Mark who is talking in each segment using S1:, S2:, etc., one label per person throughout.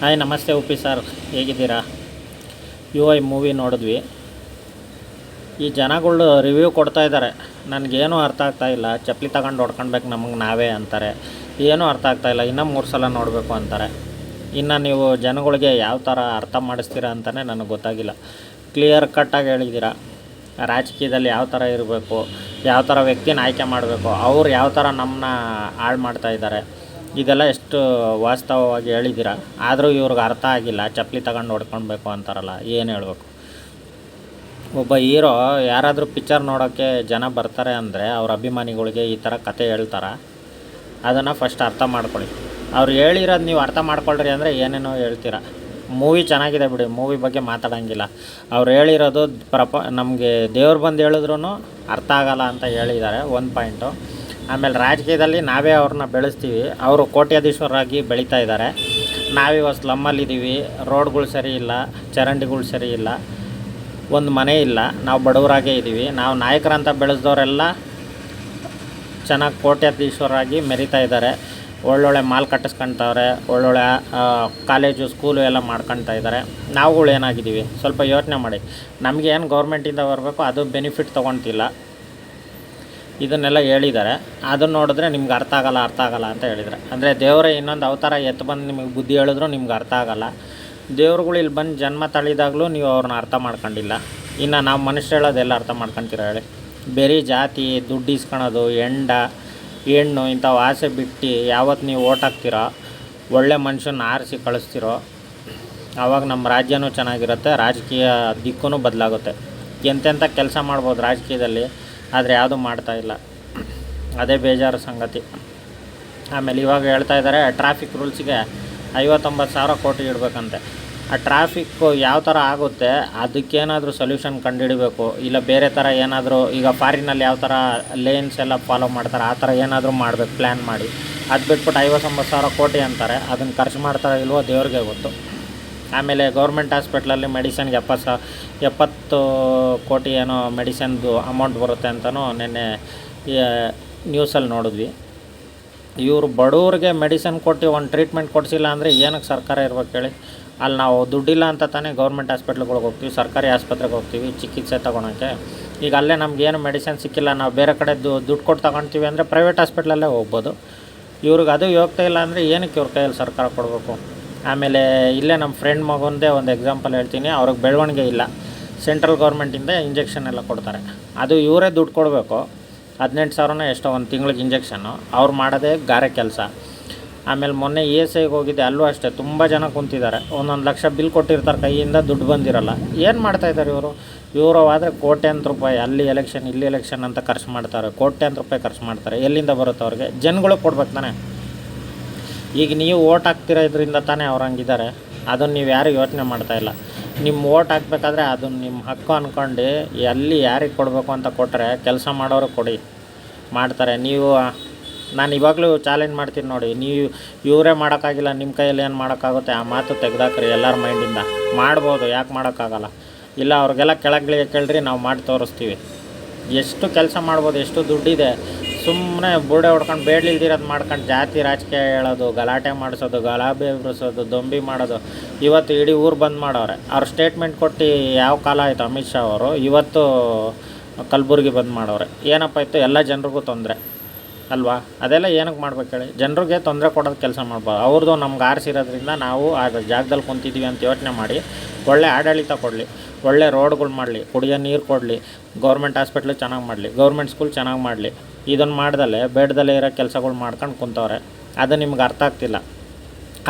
S1: Hi, ನಮಸ್ತೆ Uppi sir. ಹೇಗಿದ್ದೀರಾ? U I movie ನೋಡಿದ್ವಿ. ಈ ಜನಗಳು ರಿವ್ಯೂ ಕೊಡ್ತಾ ಇದ್ದಾರೆ. ನನಗೇನು ಅರ್ಥ ಆಗ್ತಾ ಇಲ್ಲ. ಚಪ್ಪಲಿ ತಗೊಂಡು ಹೊಡ್ಕೊಳ್ಬೇಕು ನಮಗೆ ನಾವೇ ಅಂತಾರೆ. ಏನೂ ಅರ್ಥ ಆಗ್ತಾ ಇಲ್ಲ. ಇನ್ನೂ ಮೂರು ಸಲ ನೋಡಬೇಕು ಅಂತಾರೆ. ಇನ್ನು ನೀವು ಜನಗಳಿಗೆ ಯಾವ ಥರ ಅರ್ಥ ಮಾಡಿಸ್ತೀರಾ ಅಂತಲೇ ನನಗೆ ಗೊತ್ತಾಗಿಲ್ಲ. ಕ್ಲಿಯರ್ ಕಟ್ಟಾಗಿ ಹೇಳಿದ್ದೀರಾ? ರಾಜಕೀಯದಲ್ಲಿ ಯಾವ ಥರ ಇರಬೇಕು? ಯಾವ ಥರ ವ್ಯಕ್ತಿನ ಆಯ್ಕೆ ಮಾಡಬೇಕು? ಅವ್ರು ಯಾವ ಥರ ನಮ್ಮನ್ನ ಹಾಳು ಮಾಡ್ತಾ ಇದ್ದಾರೆ? ಇದೆಲ್ಲ ಎಷ್ಟು ವಾಸ್ತವವಾಗಿ ಹೇಳಿದ್ದೀರಾ? ಆದರೂ ಇವ್ರಿಗೆ ಅರ್ಥ ಆಗಿಲ್ಲ, ಚಪ್ಪಲಿ ತಗೊಂಡು ಹೊಡ್ಕೊಳ್ಬೇಕು ಅಂತಾರಲ್ಲ, ಏನು ಹೇಳ್ಬೇಕು? ಒಬ್ಬ ಹೀರೋ ಯಾರಾದರೂ ಪಿಕ್ಚರ್ ನೋಡೋಕ್ಕೆ ಜನ ಬರ್ತಾರೆ ಅಂದರೆ ಅವ್ರ ಅಭಿಮಾನಿಗಳಿಗೆ ಈ ಥರ ಕತೆ ಹೇಳ್ತಾರೆ? ಅದನ್ನು ಫಸ್ಟ್ ಅರ್ಥ ಮಾಡ್ಕೊಳ್ಳಿ. ಅವ್ರು ಹೇಳಿರೋದು ನೀವು ಅರ್ಥ ಮಾಡ್ಕೊಳ್ರಿ ಅಂದರೆ ಏನೇನೋ ಹೇಳ್ತೀರಾ. ಮೂವಿ ಚೆನ್ನಾಗಿದೆ ಬಿಡಿ, ಮೂವಿ ಬಗ್ಗೆ ಮಾತಾಡೋಂಗಿಲ್ಲ. ಅವ್ರು ಹೇಳಿರೋದು ಪ್ರಪ ನಮಗೆ ದೇವ್ರು ಬಂದು ಹೇಳಿದ್ರು ಅರ್ಥ ಆಗಲ್ಲ ಅಂತ ಹೇಳಿದ್ದಾರೆ, ಒಂದು ಪಾಯಿಂಟು. ಆಮೇಲೆ ರಾಜಕೀಯದಲ್ಲಿ ನಾವೇ ಅವ್ರನ್ನ ಬೆಳೆಸ್ತೀವಿ. ಅವರು ಕೋಟ್ಯಾಧೀಶ್ವರಾಗಿ ಬೆಳೀತಾ ಇದ್ದಾರೆ. ನಾವಿವಾಗ ಸ್ಲಮ್ಮಲ್ಲಿದ್ದೀವಿ. ರೋಡ್ಗಳು ಸರಿ ಇಲ್ಲ, ಚರಂಡಿಗಳು ಸರಿ ಇಲ್ಲ, ಒಂದು ಮನೆ ಇಲ್ಲ. ನಾವು ಬಡವರಾಗೇ ಇದ್ದೀವಿ. ನಾವು ನಾಯಕರಂತ ಬೆಳೆಸ್ದವರೆಲ್ಲ ಚೆನ್ನಾಗಿ ಕೋಟ್ಯಾಧೀಶ್ವರಾಗಿ ಮೆರಿತಾ ಇದ್ದಾರೆ. ಒಳ್ಳೊಳ್ಳೆ ಮಾಲ್ ಕಟ್ಟಿಸ್ಕೊಳ್ತಾವ್ರೆ ಒಳ್ಳೊಳ್ಳೆ ಕಾಲೇಜು, ಸ್ಕೂಲು ಎಲ್ಲ ಮಾಡ್ಕೊಳ್ತಾ ಇದ್ದಾರೆ. ನಾವುಗಳು ಏನಾಗಿದ್ದೀವಿ ಸ್ವಲ್ಪ ಯೋಚನೆ ಮಾಡಿ. ನಮಗೆ ಏನು ಗೌರ್ಮೆಂಟಿಂದ ಬರಬೇಕು ಅದು ಬೆನಿಫಿಟ್ ತೊಗೊಳ್ತಿಲ್ಲ. ಇದನ್ನೆಲ್ಲ ಹೇಳಿದ್ದಾರೆ. ಅದನ್ನು ನೋಡಿದ್ರೆ ನಿಮ್ಗೆ ಅರ್ಥ ಆಗಲ್ಲ ಅರ್ಥ ಆಗಲ್ಲ ಅಂತ ಹೇಳಿದರೆ ಅಂದರೆ ದೇವರೇ ಇನ್ನೊಂದು ಅವತಾರ ಎತ್ತು ಬಂದು ನಿಮಗೆ ಬುದ್ಧಿ ಹೇಳಿದ್ರು ನಿಮ್ಗೆ ಅರ್ಥ ಆಗಲ್ಲ. ದೇವ್ರುಗಳು ಇಲ್ಲಿ ಬಂದು ಜನ್ಮ ತಳಿದಾಗಲೂ ನೀವು ಅವ್ರನ್ನ ಅರ್ಥ ಮಾಡ್ಕೊಂಡಿಲ್ಲ. ಇನ್ನು ನಾವು ಮನುಷ್ಯ ಹೇಳೋದೆಲ್ಲ ಅರ್ಥ ಮಾಡ್ಕೊತೀರ ಹೇಳಿ? ಬೇರೆ ಜಾತಿ, ದುಡ್ಡು ಇಸ್ಕೊಳೋದು ಹೆಂಡ ಹೆಣ್ಣು ಇಂಥವು ಆಸೆ ಬಿಟ್ಟು ಯಾವತ್ತು ನೀವು ಓಟ್ ಹಾಕ್ತೀರೋ, ಒಳ್ಳೆ ಮನುಷ್ಯನ ಆರಿಸಿ ಕಳಿಸ್ತಿರೋ ಆವಾಗ ನಮ್ಮ ರಾಜ್ಯನೂ ಚೆನ್ನಾಗಿರುತ್ತೆ, ರಾಜಕೀಯ ದಿಕ್ಕೂ ಬದಲಾಗುತ್ತೆ. ಎಂತೆಂಥ ಕೆಲಸ ಮಾಡ್ಬೋದು ರಾಜಕೀಯದಲ್ಲಿ? ಆದರೆ ಯಾವುದು ಮಾಡ್ತಾ ಇಲ್ಲ. ಅದೇ ಬೇಜಾರು ಸಂಗತಿ. ಆಮೇಲೆ ಇವಾಗ ಹೇಳ್ತಾ ಇದ್ದಾರೆ ಟ್ರಾಫಿಕ್ ರೂಲ್ಸ್ಗೆ ಐವತ್ತೊಂಬತ್ತು ಸಾವಿರ ಕೋಟಿ ಇಡಬೇಕಂತೆ. ಆ ಟ್ರಾಫಿಕ್ಕು ಯಾವ ಥರ ಆಗುತ್ತೆ, ಅದಕ್ಕೇನಾದರೂ ಸೊಲ್ಯೂಷನ್ ಕಂಡುಹಿಡಬೇಕು, ಇಲ್ಲ ಬೇರೆ ಥರ ಏನಾದರೂ, ಈಗ ಫಾರಿನಲ್ಲಿ ಯಾವ ಥರ ಲೇನ್ಸ್ ಎಲ್ಲ ಫಾಲೋ ಮಾಡ್ತಾರೆ, ಆ ಥರ ಏನಾದರೂ ಮಾಡಬೇಕು ಪ್ಲ್ಯಾನ್ ಮಾಡಿ. ಅದು ಬಿಟ್ಬಿಟ್ಟು ಐವತ್ತೊಂಬತ್ತು ಸಾವಿರ ಕೋಟಿ ಅಂತಾರೆ, ಅದನ್ನು ಖರ್ಚು ಮಾಡ್ತಾರೋ ಇಲ್ವೋ ದೇವ್ರಿಗೆ ಗೊತ್ತು. ಆಮೇಲೆ ಗೌರ್ಮೆಂಟ್ ಹಾಸ್ಪಿಟ್ಲಲ್ಲಿ ಮೆಡಿಸನ್ಗೆ ಎಪ್ಪತ್ತು ಸಾ ಎಪ್ಪತ್ತು ಕೋಟಿ ಏನೋ ಮೆಡಿಸನ್ದು ಅಮೌಂಟ್ ಬರುತ್ತೆ ಅಂತಲೂ ನಿನ್ನೆ ನ್ಯೂಸಲ್ಲಿ ನೋಡಿದ್ವಿ. ಇವರು ಬಡವ್ರಿಗೆ ಮೆಡಿಸನ್ ಕೊಟ್ಟು ಒಂದು ಟ್ರೀಟ್ಮೆಂಟ್ ಕೊಡಿಸಿಲ್ಲ ಅಂದರೆ ಏನಕ್ಕೆ ಸರ್ಕಾರ ಇರ್ಬೇಕು ಹೇಳಿ? ಅಲ್ಲಿ ನಾವು ದುಡ್ಡಿಲ್ಲ ಅಂತ ತಾನೇ ಗೌರ್ಮೆಂಟ್ ಹಾಸ್ಪಿಟ್ಲ್ಗಳಿಗೆ ಹೋಗ್ತೀವಿ, ಸರ್ಕಾರಿ ಆಸ್ಪತ್ರೆಗೆ ಹೋಗ್ತೀವಿ, ಚಿಕಿತ್ಸೆ ತೊಗೊಳಕ್ಕೆ ಈಗ ಅಲ್ಲೇ ನಮಗೇನು ಮೆಡಿಸನ್ ಸಿಕ್ಕಿಲ್ಲ, ನಾವು ಬೇರೆ ಕಡೆ ದುಡ್ಡು ಕೊಟ್ಟು ತಗೊಳ್ತೀವಿ ಅಂದರೆ ಪ್ರೈವೇಟ್ ಹಾಸ್ಪಿಟ್ಲಲ್ಲೇ ಹೋಗ್ಬೋದು. ಇವ್ರಿಗೆ ಅದು ಯೋಗ್ಯತೆ ಇಲ್ಲ ಅಂದರೆ ಏನಕ್ಕೆ ಇವ್ರ ಕೈಯಲ್ಲಿ ಸರ್ಕಾರ ಕೊಡಬೇಕು? ಆಮೇಲೆ ಇಲ್ಲೇ ನಮ್ಮ ಫ್ರೆಂಡ್ ಮಗುಂದೇ ಒಂದು ಎಕ್ಸಾಂಪಲ್ ಹೇಳ್ತೀನಿ. ಅವ್ರಿಗೆ ಬೆಳವಣಿಗೆ ಇಲ್ಲ. ಸೆಂಟ್ರಲ್ ಗೌರ್ಮೆಂಟಿಂದ ಇಂಜೆಕ್ಷನ್ ಎಲ್ಲ ಕೊಡ್ತಾರೆ. ಅದು ಇವರೇ ದುಡ್ಡು ಕೊಡಬೇಕು. ಹದಿನೆಂಟು ಸಾವಿರನ ಎಷ್ಟೋ ಒಂದು ತಿಂಗ್ಳಿಗೆ ಇಂಜೆಕ್ಷನ್ನು ಅವ್ರು ಮಾಡೋದೇ ಗಾರೆ ಕೆಲಸ. ಆಮೇಲೆ ಮೊನ್ನೆ ಇ ಎಸ್ ಐಗೆ ಹೋಗಿದ್ದೆ. ಅಲ್ಲೂ ಅಷ್ಟೇ ತುಂಬ ಜನ ಕುಂತಿದ್ದಾರೆ. ಒಂದೊಂದು ಲಕ್ಷ ಬಿಲ್ ಕೊಟ್ಟಿರ್ತಾರೆ ಕೈಯಿಂದ, ದುಡ್ಡು ಬಂದಿರಲ್ಲ. ಏನು ಮಾಡ್ತಾ ಇದ್ದಾರೆ ಇವರು? ಇವರು ಆದರೆ ಕೋಟ್ಯಾಂತರ ರೂಪಾಯಿ ಅಲ್ಲಿ ಎಲೆಕ್ಷನ್ ಇಲ್ಲಿ ಎಲೆಕ್ಷನ್ ಅಂತ ಖರ್ಚು ಮಾಡ್ತಾರೆ. ಕೋಟ್ಯಾಂತರ ರೂಪಾಯಿ ಖರ್ಚು ಮಾಡ್ತಾರೆ. ಎಲ್ಲಿಂದ ಬರುತ್ತೆ ಅವ್ರಿಗೆ? ಜನಗಳು ಕೊಡ್ಬೇಕು ತಾನೆ. ಈಗ ನೀವು ಓಟ್ ಹಾಕ್ತಿರೋ ಇದರಿಂದ ತಾನೇ ಅವ್ರು ಹಂಗಿದ್ದಾರೆ. ಅದನ್ನು ನೀವು ಯಾರು ಯೋಚನೆ ಮಾಡ್ತಾ ಇಲ್ಲ. ನಿಮ್ಮ ಓಟ್ ಹಾಕ್ಬೇಕಾದ್ರೆ ಅದನ್ನು ನಿಮ್ಮ ಹಕ್ಕು ಅಂದ್ಕೊಂಡು ಎಲ್ಲಿ ಯಾರಿಗೆ ಕೊಡಬೇಕು ಅಂತ ಕೊಟ್ಟರೆ ಕೆಲಸ ಮಾಡೋರು ಕೊಡಿ. ಮಾಡ್ತಾರೆ. ನೀವು, ನಾನು ಇವಾಗಲೂ ಚಾಲೆಂಜ್ ಮಾಡ್ತೀನಿ ನೋಡಿ. ನೀವು, ಇವರೇ ಮಾಡೋಕ್ಕಾಗಿಲ್ಲ ನಿಮ್ಮ ಕೈಯಲ್ಲಿ ಏನು ಮಾಡೋಕ್ಕಾಗುತ್ತೆ ಆ ಮಾತು ತೆಗ್ದಾಕ್ರಿ ಎಲ್ಲರ ಮೈಂಡಿಂದ ಮಾಡ್ಬೋದು, ಯಾಕೆ ಮಾಡೋಕ್ಕಾಗಲ್ಲ. ಇಲ್ಲ, ಅವ್ರಿಗೆಲ್ಲ ಕೆಳಗೆ ಕೇಳ್ರಿ, ನಾವು ಮಾಡಿ ತೋರಿಸ್ತೀವಿ. ಎಷ್ಟು ಕೆಲಸ ಮಾಡ್ಬೋದು, ಎಷ್ಟು ದುಡ್ಡಿದೆ ಸುಮ್ಮನೆ ಬೋರ್ಡೆ ಹೊಡ್ಕೊಂಡು ಬೇಡ್ಲಿಲ್ದಿರೋದು ಮಾಡ್ಕೊಂಡು ಜಾತಿ ರಾಜಕೀಯ ಹೇಳೋದು, ಗಲಾಟೆ ಮಾಡಿಸೋದು ಗಲಾಬೆ ಎಬ್ರಿಸೋದು ದೊಂಬಿ ಮಾಡೋದು. ಇವತ್ತು ಇಡೀ ಊರು ಬಂದ್ ಮಾಡವ್ರೆ. ಅವ್ರು ಸ್ಟೇಟ್ಮೆಂಟ್ ಕೊಟ್ಟು ಯಾವ ಕಾಲ ಆಯಿತು? ಅಮಿತ್ ಶಾ ಅವರು ಇವತ್ತು ಕಲಬುರ್ಗಿ ಬಂದ್ ಮಾಡವ್ರೆ. ಏನಪ್ಪ ಇತ್ತು ಎಲ್ಲ ಜನರಿಗೂ ತೊಂದರೆ. ಅಲ್ವಾ? ಅದೆಲ್ಲ ಏನಕ್ಕೆ ಮಾಡ್ಬೇಕು ಹೇಳಿ? ಜನರಿಗೆ ತೊಂದರೆ ಕೊಡೋದು ಕೆಲಸ ಮಾಡ್ಬೋದು ಅವ್ರದ್ದು ನಮ್ಗೆ ಆರಿಸಿರೋದ್ರಿಂದ ನಾವು ಆ ಜಾಗದಲ್ಲಿ ಕುಂತಿದ್ದೀವಿ ಅಂತ ಯೋಚನೆ ಮಾಡಿ ಒಳ್ಳೆ ಆಡಳಿತ ಕೊಡಲಿ. ಒಳ್ಳೆ ರೋಡ್ಗಳು ಮಾಡಲಿ. ಕುಡಿಯೋ ನೀರು ಕೊಡಲಿ. ಗೌರ್ಮೆಂಟ್ ಹಾಸ್ಪಿಟ್ಲು ಚೆನ್ನಾಗಿ ಮಾಡಲಿ. ಗೌರ್ಮೆಂಟ್ ಸ್ಕೂಲ್ ಚೆನ್ನಾಗಿ ಮಾಡಲಿ. ಇದನ್ನು ಮಾಡ್ದಲೆ ಬೆಡ್ದಲ್ಲೇ ಇರೋ ಕೆಲಸಗಳು ಮಾಡ್ಕೊಂಡು ಕುಂತವ್ರೆ. ಅದು ನಿಮ್ಗೆ ಅರ್ಥ ಆಗ್ತಿಲ್ಲ.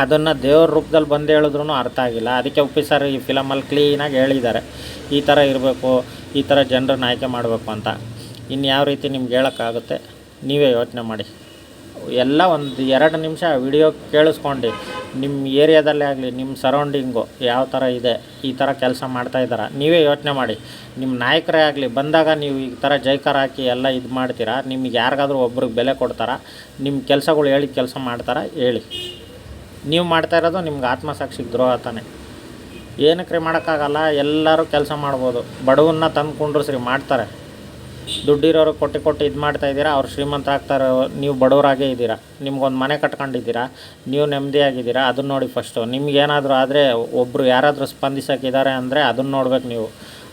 S1: ಅದನ್ನು ದೇವ್ರ ರೂಪದಲ್ಲಿ ಬಂದು ಹೇಳಿದ್ರು ಅರ್ಥ ಆಗಿಲ್ಲ. ಅದಕ್ಕೆ ಉಪ್ಪಿ ಸರ್ ಈ ಫಿಲಮಲ್ಲಿ ಕ್ಲೀನಾಗಿ ಹೇಳಿದ್ದಾರೆ. ಈ ಥರ ಇರಬೇಕು, ಈ ಥರ ಜನರನ್ನ ಆಯ್ಕೆ ಮಾಡಬೇಕು ಅಂತ. ಇನ್ನು ಯಾವ ರೀತಿ ನಿಮ್ಗೆ ಹೇಳೋಕ್ಕಾಗುತ್ತೆ, ನೀವೇ ಯೋಚನೆ ಮಾಡಿ. ಎಲ್ಲ ಒಂದು ಎರಡು ನಿಮಿಷ ವಿಡಿಯೋ ಕೇಳಿಸ್ಕೊಂಡು. ನಿಮ್ಮ ಏರಿಯಾದಲ್ಲೇ ಆಗಲಿ ನಿಮ್ಮ ಸರೌಂಡಿಂಗು ಯಾವ ಥರ ಇದೆ, ಈ ಥರ ಕೆಲಸ ಮಾಡ್ತಾ ಇದ್ದಾರೆ, ನೀವೇ ಯೋಚನೆ ಮಾಡಿ. ನಿಮ್ಮ ನಾಯಕರೇ ಆಗಲಿ, ಬಂದಾಗ ನೀವು ಈ ಥರ ಜೈಕಾರ ಹಾಕಿ ಎಲ್ಲ ಇದು ಮಾಡ್ತೀರಾ, ನಿಮ್ಗೆ ಯಾರಿಗಾದ್ರೂ ಒಬ್ರಿಗೆ ಬೆಲೆ ಕೊಡ್ತಾರಾ ನಿಮ್ಮ ಕೆಲಸಗಳು ಹೇಳಿ ಕೆಲಸ ಮಾಡ್ತಾರಾ, ಹೇಳಿ. ನೀವು ಮಾಡ್ತಾ ಇರೋದು ನಿಮ್ಗೆ ಆತ್ಮಸಾಕ್ಷಿಗೆ ದ್ರೋಹ ತಾನೆ. ಏನಕ್ಕೆ ರೀ ಮಾಡೋಕ್ಕಾಗಲ್ಲ, ಎಲ್ಲರೂ ಕೆಲಸ ಮಾಡ್ಬೋದು. ಬಡವನ್ನ ತಂದು ಸರಿ ಮಾಡ್ತಾರೆ. ದುಡ್ಡಿರೋರು ಕೊಟ್ಟು ಕೊಟ್ಟು ಇದು ಮಾಡ್ತಾ ಇದ್ದೀರಾ, ಅವ್ರು ಶ್ರೀಮಂತ ಆಗ್ತಾರೆ, ನೀವು ಬಡವರಾಗೇ ಇದ್ದೀರಾ, ನಿಮ್ಗೊಂದು ಮನೆ ಕಟ್ಕೊಂಡಿದ್ದೀರಾ, ನೀವು ನೆಮ್ಮದಿಯಾಗಿದ್ದೀರಾ ಅದನ್ನ ನೋಡಿ ಫಸ್ಟು ನಿಮ್ಗೇನಾದರೂ ಆದರೆ ಒಬ್ಬರು ಯಾರಾದರೂ ಸ್ಪಂದಿಸೋಕ್ಕಿದ್ದಾರೆ ಅಂದರೆ ಅದನ್ನು ನೋಡ್ಬೇಕು ನೀವು.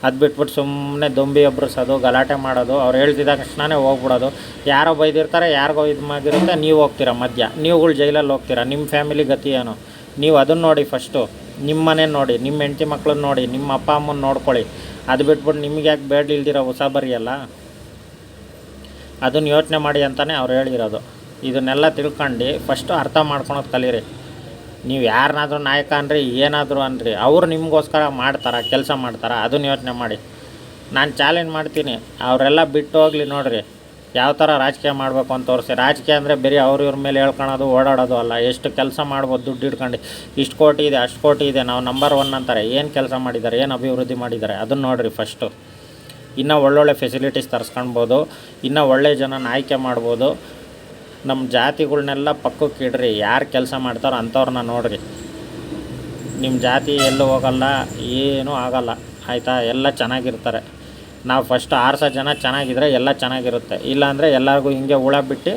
S1: ಅದು ಬಿಟ್ಬಿಟ್ಟು ಸುಮ್ಮನೆ ದೊಂಬಿ ಒಬ್ಬರಿಸೋದು ಗಲಾಟೆ ಮಾಡೋದು, ಅವ್ರು ಹೇಳ್ತಿದ್ದ ತಕ್ಷಣವೇ ಹೋಗ್ಬಿಡೋದು. ಯಾರೋ ಬೈದಿರ್ತಾರೆ, ಯಾರಿಗೋ ಇದು ಮಾಡಿರುತ್ತೆ ನೀವು ಹೋಗ್ತೀರಾ ಮಧ್ಯ. ನೀವುಗಳು ಜೈಲಲ್ಲಿ ಹೋಗ್ತೀರಾ ನಿಮ್ಮ ಫ್ಯಾಮಿಲಿ ಗತಿ ಏನು? ನೀವು ಅದನ್ನು ನೋಡಿ ಫಸ್ಟು ನಿಮ್ಮ ಮನೆ ನೋಡಿ ನಿಮ್ಮ ಹೆಂಡತಿ ಮಕ್ಕಳನ್ನ ನೋಡಿ, ನಿಮ್ಮ ಅಪ್ಪ ಅಮ್ಮನ ನೋಡ್ಕೊಳ್ಳಿ. ಅದು ಬಿಟ್ಬಿಟ್ಟು ನಿಮ್ಗೆ ಯಾಕೆ ಬೇಡ ಇಲ್ದಿರೋ ಹೊಸ ಬರಿಯಲ್ಲ ಅದನ್ನು ಯೋಚನೆ ಮಾಡಿ ಅಂತಲೇ ಅವ್ರು ಹೇಳಿರೋದು. ಇದನ್ನೆಲ್ಲ ತಿಳ್ಕೊಂಡು ಫಸ್ಟು ಅರ್ಥ ಮಾಡ್ಕೊಳೋದು ಕಲೀರಿ. ನೀವು ಯಾರನ್ನಾದ್ರೂ ನಾಯಕ ಅನ್ರಿ, ಏನಾದರೂ ಅನ್ರಿ, ಅವ್ರು ನಿಮಗೋಸ್ಕರ ಮಾಡ್ತಾರ, ಕೆಲಸ ಮಾಡ್ತಾರ, ಅದನ್ನು ಯೋಚನೆ ಮಾಡಿ. ನಾನು ಚಾಲೆಂಜ್ ಮಾಡ್ತೀನಿ, ಅವರೆಲ್ಲ ಬಿಟ್ಟು ಹೋಗ್ಲಿ ನೋಡಿರಿ. ಯಾವ ಥರ ರಾಜಕೀಯ ಮಾಡಬೇಕು ಅಂತ ತೋರಿಸಿ. ರಾಜಕೀಯ ಅಂದರೆ ಬರೀ ಅವ್ರ ಇವ್ರ ಮೇಲೆ ಹೇಳ್ಕೊಳೋದು, ಓಡಾಡೋದು ಅಲ್ಲ. ಎಷ್ಟು ಕೆಲಸ ಮಾಡ್ಬೋದು ದುಡ್ಡು ಇಟ್ಕೊಂಡು ಇಷ್ಟು ಕೋಟಿ ಇದೆ, ಅಷ್ಟು ಕೋಟಿ ಇದೆ, ನಾವು ನಂಬರ್ ಒನ್ ಅಂತಾರೆ. ಏನು ಕೆಲಸ ಮಾಡಿದ್ದಾರೆ, ಏನು ಅಭಿವೃದ್ಧಿ ಮಾಡಿದ್ದಾರೆ, ಅದನ್ನು ನೋಡಿರಿ ಫಸ್ಟು ಇನ್ನೂ ಒಳ್ಳೊಳ್ಳೆ ಫೆಸಿಲಿಟೀಸ್ ತರಿಸ್ಕೊಳ್ಬೋದು ಇನ್ನೂ ಒಳ್ಳೆ ಜನನ ಆಯ್ಕೆ ಮಾಡ್ಬೋದು. ನಮ್ಮ ಜಾತಿಗಳ್ನೆಲ್ಲ ಪಕ್ಕಕ್ಕೆ ಇಡ್ರಿ, ಯಾರು ಕೆಲಸ ಮಾಡ್ತಾರೋ ಅಂಥವ್ರನ್ನ ನೋಡ್ರಿ. ನಿಮ್ಮ ಜಾತಿ ಎಲ್ಲೂ ಹೋಗಲ್ಲ, ಏನೂ ಆಗಲ್ಲ, ಆಯಿತಾ? ಎಲ್ಲ ಚೆನ್ನಾಗಿರ್ತಾರೆ. ನಾವು ಫಸ್ಟ್ ಆರ್ಸೋ ಜನ ಚೆನ್ನಾಗಿದ್ರೆ ಎಲ್ಲ ಚೆನ್ನಾಗಿರುತ್ತೆ. ಇಲ್ಲಾಂದರೆ ಎಲ್ಲರಿಗೂ ಹಿಂಗೆ ಹುಳ ಬಿಟ್ಟು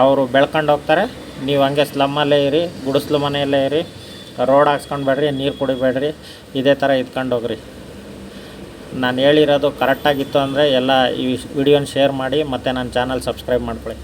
S1: ಅವರು ಬೆಳ್ಕೊಂಡು ಹೋಗ್ತಾರೆ. ನೀವು ಹಂಗೆ ಸ್ಲಮ್ಮಲ್ಲೇ ಇರಿ, ಗುಡಿಸ್ಲು ಮನೆಯಲ್ಲೇ ಇರಿ ರೋಡ್ ಹಾಕ್ಸ್ಕೊಂಡ್ಬೇಡ್ರಿ ನೀರು ಕುಡಿಬೇಡ್ರಿ, ಇದೇ ಥರ ಇದ್ಕೊಂಡು ಹೋಗ್ರಿ. ನಾನು ಹೇಳಿರೋದು ಕರೆಕ್ಟಾಗಿತ್ತು ಅಂದರೆ ಎಲ್ಲ ಈ ವಿಡಿಯೋನ ಶೇರ್ ಮಾಡಿ ಮತ್ತು ನನ್ನ ಚಾನಲ್ ಸಬ್ಸ್ಕ್ರೈಬ್ ಮಾಡ್ಕೊಳ್ಳಿ.